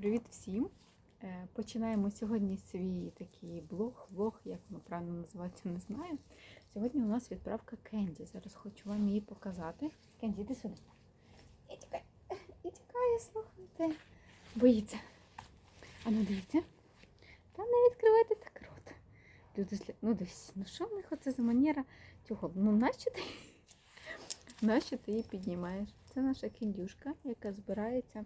Привіт всім! Е, Починаємо сьогодні свій такий блог, влог, як воно правильно називається, не знаю. Сьогодні у нас відправка Кенді. Зараз хочу вам її показати. Кенді, іди сюди. І тікає, і тікає, слухайте. Боїться. А ну дивіться. Та не відкривайте так рот. Люди. Ну дивись, ну що в них оце за манера цього? Ну нащо ти? Нащо ти її піднімаєш? Це наша кіндюшка, яка збирається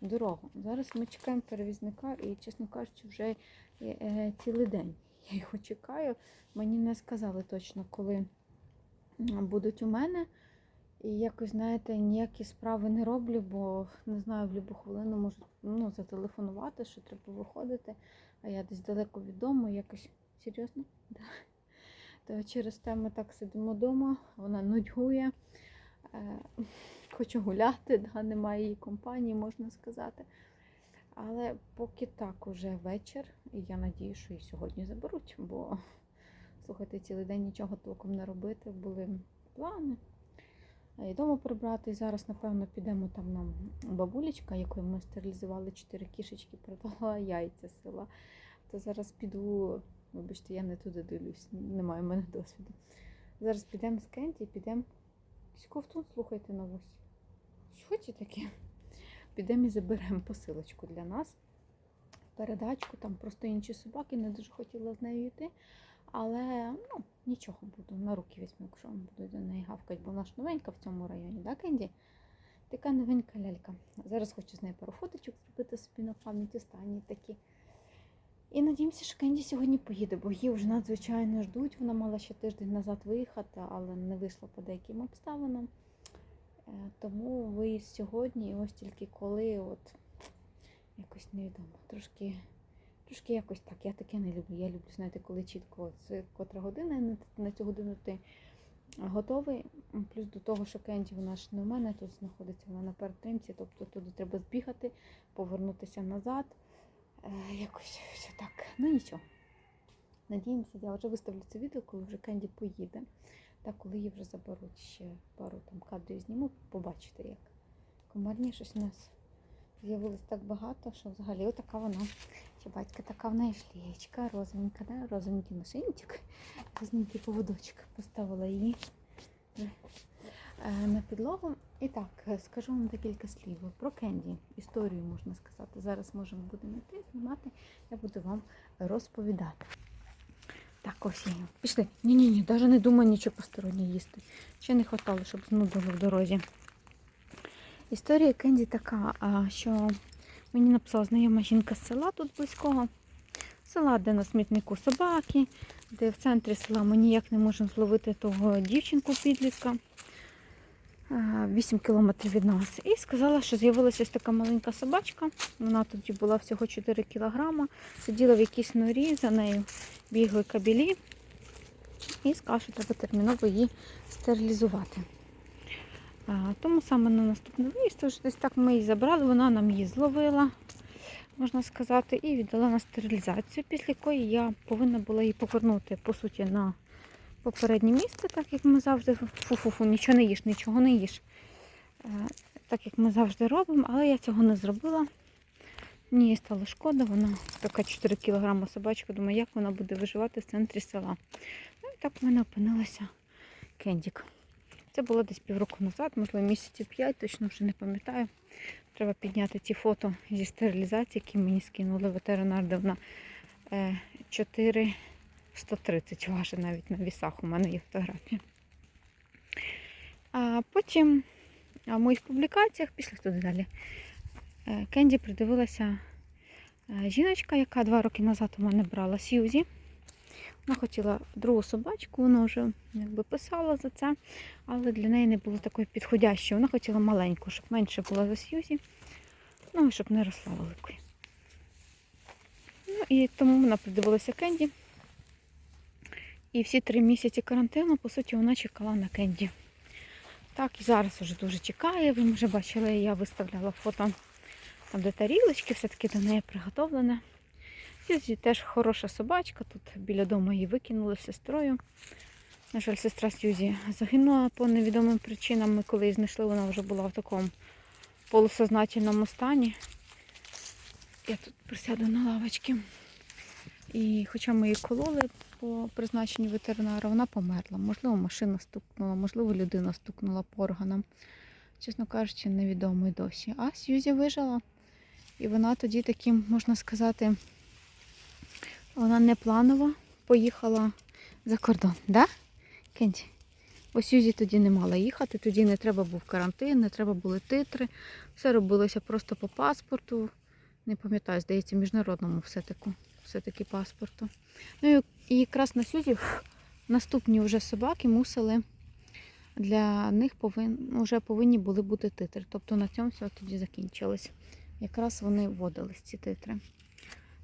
дорогу. Зараз ми чекаємо перевізника і, чесно кажучи, вже е, цілий день. Я його чекаю. Мені не сказали точно, коли будуть у мене. І якось, знаєте, ніякі справи не роблю, бо не знаю, в будь-яку хвилину можуть ну, зателефонувати, що треба виходити, а я десь далеко від дому, якось серйозно. Да. То через те ми так сидимо вдома, вона нудьгує. Хочу гуляти, да, немає її компанії, можна сказати. Але поки так уже вечір, і я надію, що і сьогодні заберуть, бо слухайте, цілий день нічого толком не робити. Були плани. І дома прибрати. І зараз, напевно, підемо там нам бабулечка, якою ми стерилізували чотири кішечки, продала яйця села. То зараз піду, вибачте, я не туди дивлюсь, немає в мене досвіду. Зараз підемо з Кенті, підемо. Якийсь ковтун, слухайте на Що таке? Підемо і заберемо посилочку для нас. Передачку, там просто інші собаки, не дуже хотіла з нею йти. Але ну, нічого буду, на руки візьму, якщо буду до неї гавкати, бо вона ж новенька в цьому районі, да, Кенді? Така новенька лялька. Зараз хочу з нею пару фоточок зробити собі на пам'ять останні такі. І надіємося, що Кенді сьогодні поїде, бо її вже надзвичайно ждуть. Вона мала ще тиждень назад виїхати, але не вийшла по деяким обставинам. Е, Тому виїзд сьогодні, ось тільки коли, от якось невідомо. Трошки, трошки якось так. Я таке не люблю. Я люблю, знаєте, коли чітко це котра година, на- на цю годину ти готовий. Плюс до того, що Кенді вона ж не в мене тут знаходиться, вона на перетримці, тобто туди треба збігати, повернутися назад. Е, якось все так. Ну нічого. Надіємося, я вже виставлю це відео, коли вже Кенді поїде. Та коли її вже заберуть ще пару там кадрів зніму, побачите як. Комарні щось у нас з'явилось так багато, що взагалі отака вона. Ще батька така в неї шлєчка, розовенька, да? розовенький нашийничок, розовенький поводочок. Поставила її е, на підлогу. І так, е, скажу вам декілька слів про Кенді. Історію можна сказати. Зараз можемо будемо йти, знімати, я буду вам розповідати. Так, ось я. Пішли. Ні-ні, ні, навіть не думаю нічого постороннє їсти. Ще не хватало, щоб знудило в дорозі. Історія Кенді така, що мені написала знайома жінка з села тут близького. Села, де на смітнику собаки, де в центрі села ми ніяк не можемо зловити того дівчинку підлітка. 8 кілометрів від нас. І сказала, що з'явилася ось така маленька собачка. Вона тоді була всього 4 кілограма. Сиділа в якійсь норі, за нею бігли кабелі. І сказала, що треба терміново її стерилізувати. Тому саме на наступний виїзд, тож десь так ми її забрали, вона нам її зловила, можна сказати, і віддала на стерилізацію, після якої я повинна була її повернути, по суті, на попереднє місце, так як ми завжди фу-фу-фу, нічого не їж, нічого не їж. Е, Так як ми завжди робимо, але я цього не зробила. Мені стало шкода, вона така 4 кг собачка, думаю, як вона буде виживати в центрі села. Ну і так в мене опинилася кендік. Це було десь півроку назад, можливо, місяців 5, точно вже не пам'ятаю. Треба підняти ці фото зі стерилізації, які мені скинули ветеринар, де вона е, 4 130 важить навіть на вісах. У мене є фотографія. А потім в моїх публікаціях, пішли туди далі. е, Кенді придивилася е, жіночка, яка два роки назад у мене брала Сьюзі. Вона хотіла другу собачку, вона вже якби писала за це, але для неї не було такої підходящої. Вона хотіла маленьку, щоб менше була за Сьюзі, ну і щоб не росла великою. Ну і тому вона придивилася Кенді. І всі три місяці карантину, по суті, вона чекала на Кенді. Так, і зараз вже дуже чекає. Ви вже бачили, я виставляла фото там, де тарілочки, все-таки до неї приготовлене. Сьюзі теж хороша собачка. Тут біля дому її викинули з сестрою. На жаль, сестра Сьюзі загинула по невідомим причинам. Ми коли її знайшли, вона вже була в такому полусознательному стані. Я тут присяду на лавочки. І хоча ми її кололи по призначенню ветеринара, вона померла. Можливо, машина стукнула, можливо, людина стукнула по органам. Чесно кажучи, невідомо й досі. А Сьюзі вижила. І вона тоді таким, можна сказати, вона не планово поїхала за кордон, да? Кенді? Ось Сьюзі тоді не мала їхати, тоді не треба був карантин, не треба були титри. Все робилося просто по паспорту. Не пам'ятаю, здається, міжнародному все-таки, все-таки паспорту. Ну і- якраз на Сюзі наступні вже собаки мусили для них повин, вже повинні були бути титри. Тобто на цьому все тоді закінчилось. Якраз вони вводились, ці титри.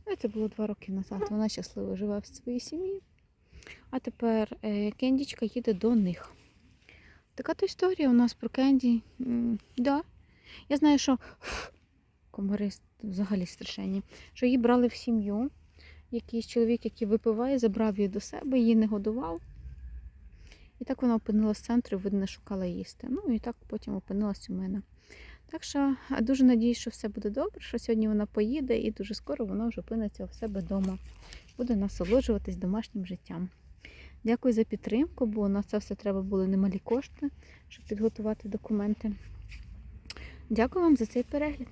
Ну, це було два роки назад. Вона щасливо живе в своїй сім'ї. А тепер е, Кендічка їде до них. Така то історія у нас про Кенді. Да. Я знаю, що комари взагалі страшенні, що її брали в сім'ю. Якийсь чоловік, який випиває, забрав її до себе, її не годував. І так вона опинилась в центрі, видно, шукала їсти. Ну і так потім опинилась у мене. Так що дуже надіюсь, що все буде добре, що сьогодні вона поїде і дуже скоро вона вже опиниться у себе вдома. Буде насолоджуватись домашнім життям. Дякую за підтримку, бо на це все треба були немалі кошти, щоб підготувати документи. Дякую вам за цей перегляд.